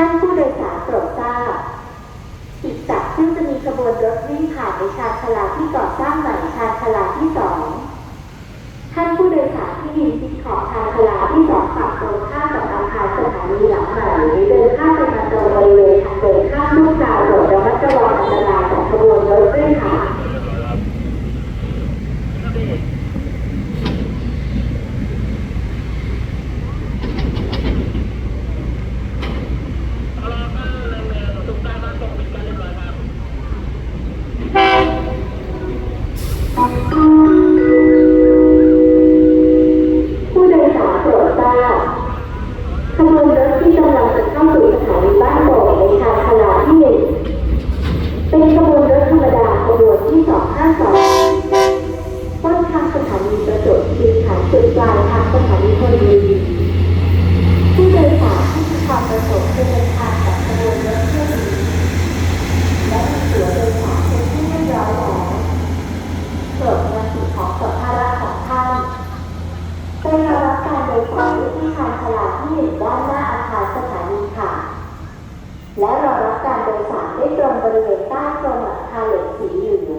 ท่านผู้โดยสารโปรดทราบ อีกสักครู่จะมีขบวนรถวิ่งผ่านในชานชลาที่ก่อสร้างใหม่ชานชลาที่สอง ท่านผู้โดยสารที่ยืนชิดขอบชานชลาที่สองฝั่งตรงข้ามกับอาคารสถานีหลังใหม่เดินข้ามไปมาตรงบริเวณทางเดินข้ามลูกกาโปรดระมัดระวังอันตรายของขบวนรถด้วยค่ะ Come on. ทางขลาที่หนึ่งด้านหน้าอาคารสถานีค่ะ และรอรับการโดยสารได้ตรงบริเวณใต้กรงหลังคาเหล็กสีเหลือง